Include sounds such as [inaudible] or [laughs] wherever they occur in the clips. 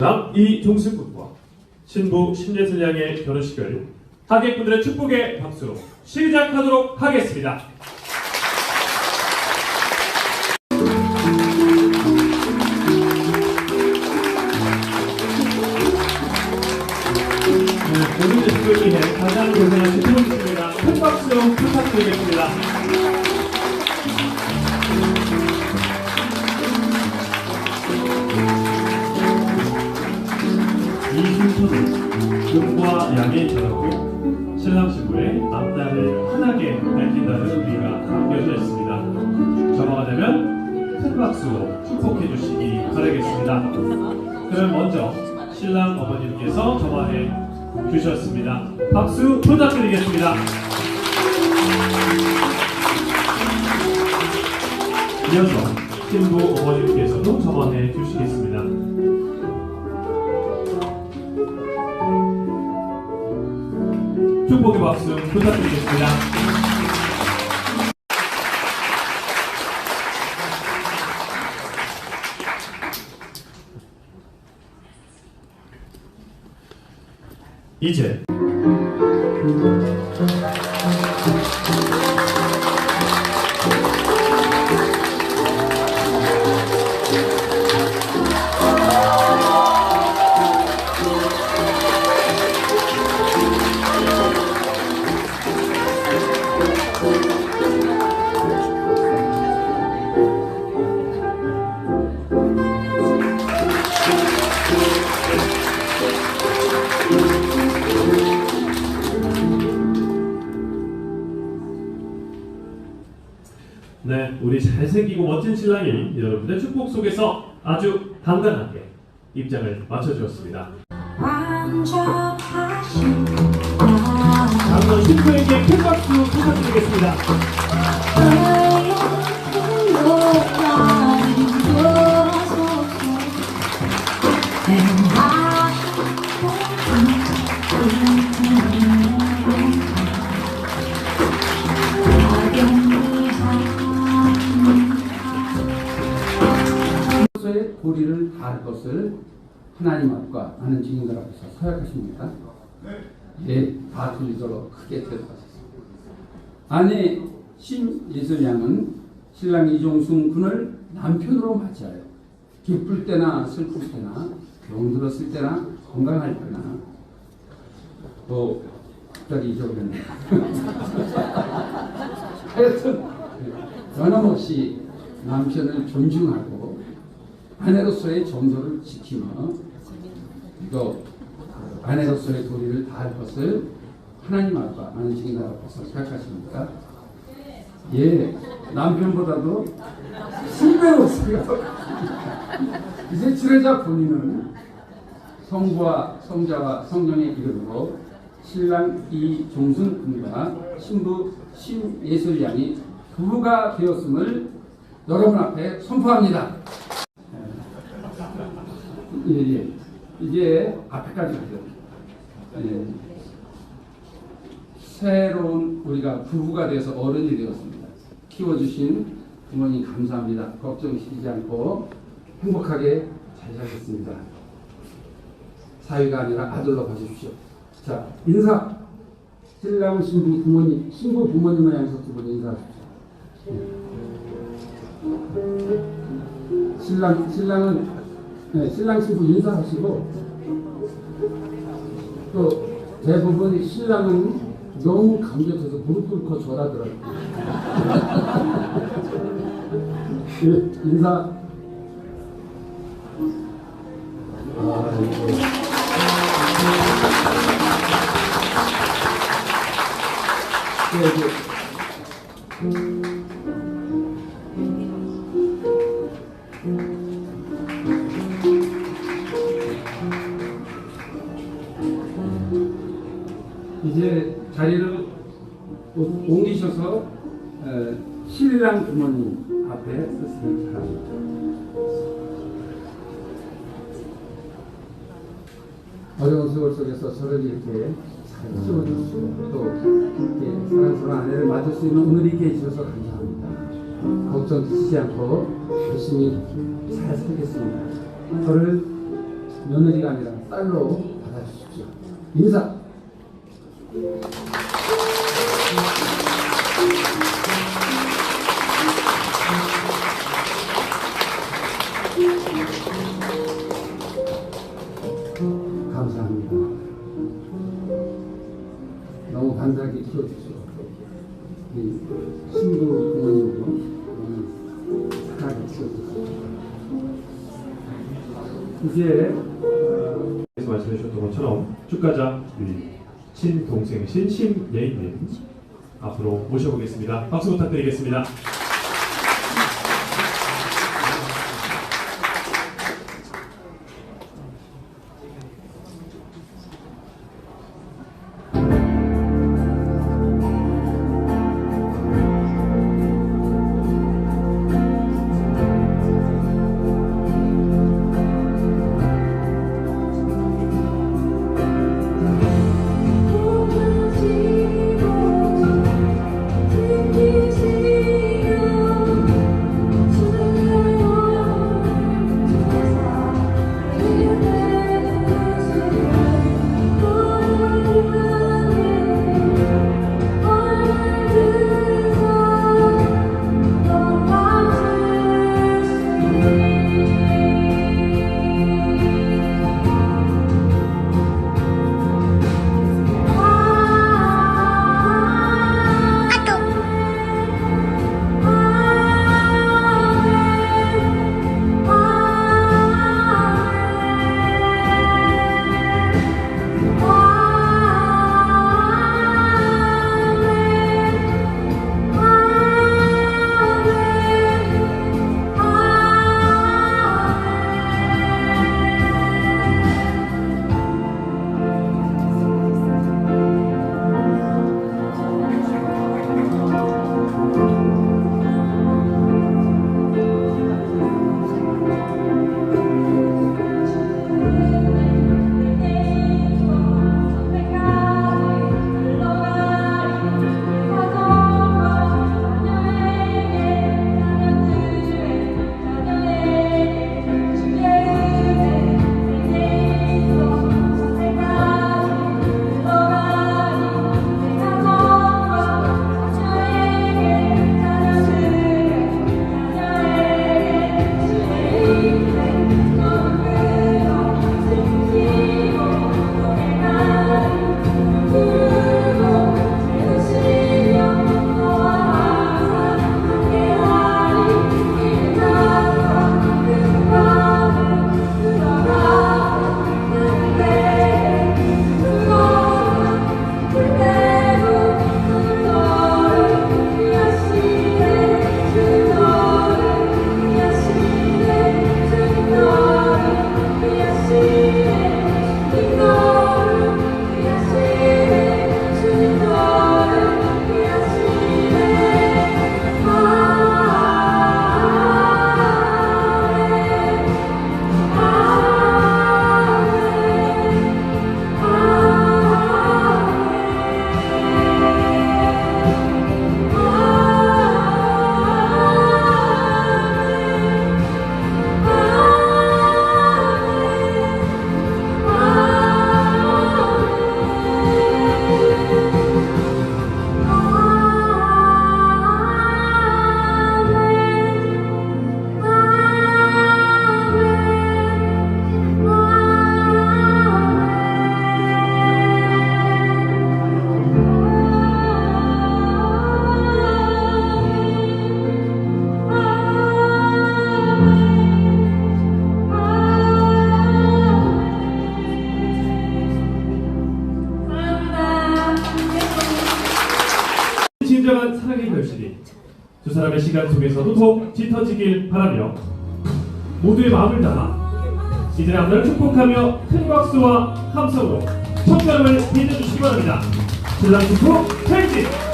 남 이종승 군과 신부 신예슬 양의 결혼식을 하객분들의 축복의 박수로 시작하도록 하겠습니다. 네, 모든 축복을 위해 가장 고생하신 두 분입니다. 큰 박수 부탁드리겠습니다. 이 순서는 금과 양의 결합고 신랑 신부의 앞날을 환하게 밝힌다는 의미가 담겨져 있습니다. 점화가 되면 큰 박수로 축복해 주시기 바라겠습니다. 그럼 먼저 신랑 어머님께서 점화해 주셨습니다. 박수 부탁드리겠습니다. 이어서 신부 어머님께서도 점화해 주시겠습니다. 축복의 박수 부탁드리겠습니다. 이제 잘생기고 멋진 신랑이 여러분의 축복 속에서 아주 당당하게 입장을 맞춰주었습니다. 다음은 신부에게 큰 박수 부탁드리겠습니다. 도리를 다할 것을 하나님 앞과 아는 증인들 앞에서 서약하십니까? 예, 다 들리도록 크게 대답하셨습니다. 아내 신예슬 양은 신랑 이종순 군을 남편으로 맞이하여 기쁠 때나 슬플 때나 병들었을 때나 건강할 때나 또 갑자기 잊어버렸네. [laughs] 하여튼 변함없이 남편을 존중하고 아내로서의 정도를 지키며 이거 아내로서의 도리를 다할 것을 하나님 앞과 아는 증인 앞에서 생각하십니까? 예, 남편보다도 신배로 생각. [laughs] 이제 지뢰자 본인은 성부와 성자와 성령의 이름으로 신랑 이종순 군과 신부 신예술 양이 부부가 되었음을 여러분 앞에 선포합니다. 예, 예. 이제 앞에까지 가죠. 예. 새로운 우리가 부부가 돼서 어른이 되었습니다. 키워주신 부모님 감사합니다. 걱정시키지 않고 행복하게 잘 살겠습니다. 사위가 아니라 아들로 봐주십시오. 자, 인사. 신랑 신부 부모님, 신부 부모님을 향해서 두분 인사하십시오. 예. 신랑, 신랑은 네, 신랑 신부 인사하시고 또 대부분 신랑은 너무 감격해서 무릎 꿇고 절하더라고요. 예, [laughs] 인사. 아이고. 네, 네. 이제 자리를 오- 옮기셔서 에, 신랑 부모님 앞에 바랍니다. 어려운 세월 속에서 저를 이렇게 잘 키워주시고 또 이렇게 사랑스러운 아내를 맞을 수 있는 오늘이 있게 해주셔서 감사합니다. 걱정 드시지 않고 열심히 잘 살겠습니다. 저를 며느리가 아니라 딸로 받아주십시오. 인사. 감사합니다. 너무 키워주시고 우리 신부 부모님도 너무 착하게 키워주시고 이제 말씀해 주셨던 것처럼 축가자 우리 친동생 신심예인님 앞으로 모셔보겠습니다. 박수 부탁드리겠습니다. 두 사람의 시간 속에서도 더욱 짙어지길 바라며 모두의 마음을 담아 이들의 앞날을 축복하며 큰 박수와 함성으로 첫걸음을 빛내주시기 바랍니다. 신랑 행진! 아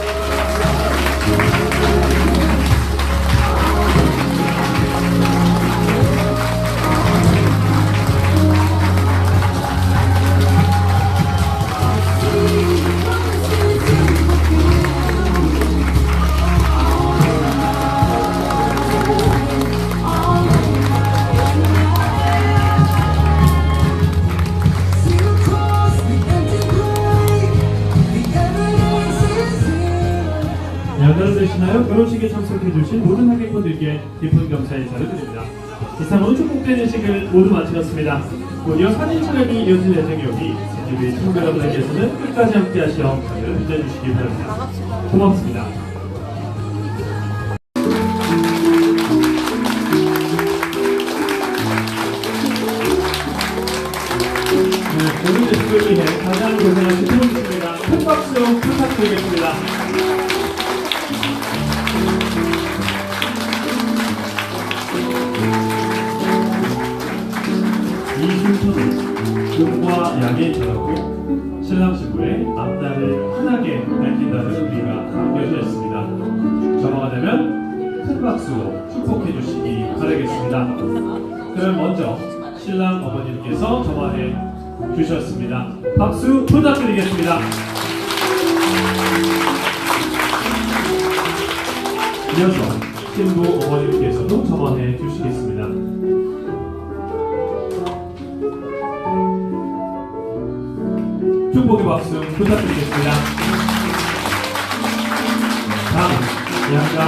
결혼식에 참석해주신 모든 하객분들께 깊은 감사 인사를 드립니다. 이상으로 축복된 의식을 모두 마치었습니다. 곧이어 사진 촬영이 이어질 예정이오니 우리 친구 여러분들께서는 끝까지 함께 하시어 저를 힘내주시기 바랍니다. 고맙습니다. 용과 양의 결합으로 신랑 신부의 앞날을 환하게 밝힌다는 의미가 담겨져 있습니다. 점화가 되면 큰 박수로 축복해 주시기 바라겠습니다. 그럼 먼저 신랑 어머님께서 점화해 주셨습니다. 박수 부탁드리겠습니다. 이어서 신부 어머님께서도 점화해 주시겠습니다. 축복의 박수 부탁드리겠습니다. 다음 양가